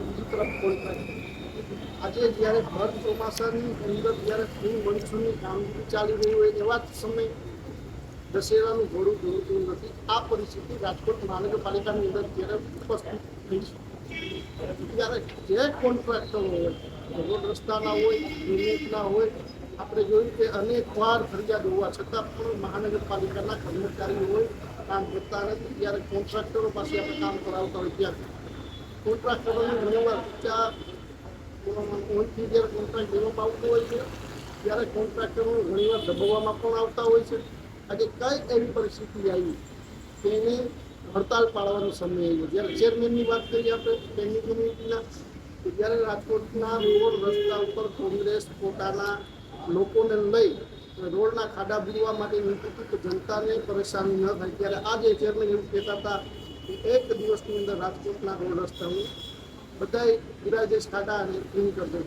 બીજી તરફ આજે જ્યારે ભર ચોમાસાની અંદર જ્યારે ફૂલ મનસૂનની કામગીરી ચાલી રહી હોય એવા જ સમયે દશેરાનું ઘોડું જોડતું નથી આ પરિસ્થિતિ રાજકોટ મહાનગરપાલિકાની અંદર જ્યારે ઉપસ્થિત થઈ છે ત્યારે જે કોન્ટ્રાક્ટરો હોય રોડ રસ્તાના હોય યુનિટના હોય આપણે જોયું કે અનેક વાર ફરિયાદ હોવા છતાં પણ મહાનગરપાલિકાના કર્મચારીઓ હોય, કામ કરતા નથી ત્યારે કોન્ટ્રાક્ટરો પાસે આપણે કામ કરાવતા હોય ત્યારે કોન્ટ્રાક્ટરોને ઘણીવાર ઊંચા ઓળખી જ્યારે કોન્ટ્રાક્ટ દેવામાં આવતો હોય છે, ત્યારે કોન્ટ્રાક્ટરો ઘણીવાર દબાવવામાં પણ આવતા હોય છે. આજે કઈ એવી પરિસ્થિતિ આવી એને હડતાલ પાડવાનો સમય આવ્યો. જ્યારે ચેરમેનની વાત કરીએ આપણે પેન્ડિંગ કમિટીના તો જ્યારે રાજકોટના રોડ રસ્તા ઉપર કોંગ્રેસ પોતાના લોકોને લઈ રોડના ખાડા ભરવા માટે નીકળી તો જનતાને પરેશાની ન થાય. ત્યારે આજે ચેરમેન એવું કહેતા હતા કે એક દિવસની અંદર રાજકોટના રોડ રસ્તા હું બધાય વિરાજેશ ખાડા અને ક્લીન કરી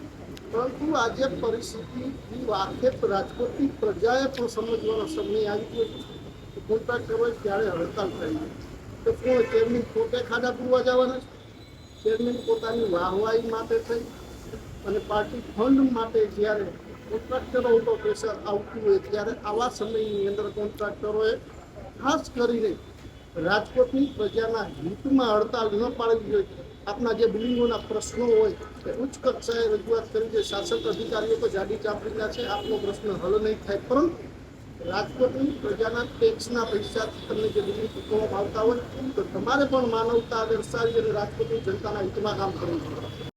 પરંતુ આજે પરિસ્થિતિથી વાકેફ રાજકોટની પ્રજાએ પણ સમજવાનો સમય આવી ગયો છે. કોન્ટ્રાક્ટર હોય ત્યારે હડતાલ થઈ તો કોણ ચેરમેન પોતે ખાડા પૂરવા જવાના છે? ચેરમેન પોતાની વાહવાઈ માટે થઈ અને પાર્ટી ફંડ માટે જ્યારે કોન્ટ્રાક્ટરો ઉપર પ્રેશર આવતું હોય ત્યારે આવા સમયની અંદર કોન્ટ્રાક્ટરોએ ખાસ કરીને રાજકોટની પ્રજાના હિતમાં હડતાલ ન પાડવી જોઈએ. આપના જે બિલ્ડિંગોના પ્રશ્નો હોય એ ઉચ્ચ કક્ષાએ રજૂઆત કરી છે શાસક અધિકારીઓ તો જાડી ચાપડીના છે, આપનો પ્રશ્ન હલ નહીં થાય. પરંતુ રાજકોટની પ્રજાના ટેક્સના પૈસાથી તમને જે બિલ્ડિંગ ચૂકવવામાં આવતા હોય, તો તમારે પણ માનવતા દર્શાવી અને રાજકોટની જનતાના હિતમાં કામ કરવું જોઈએ.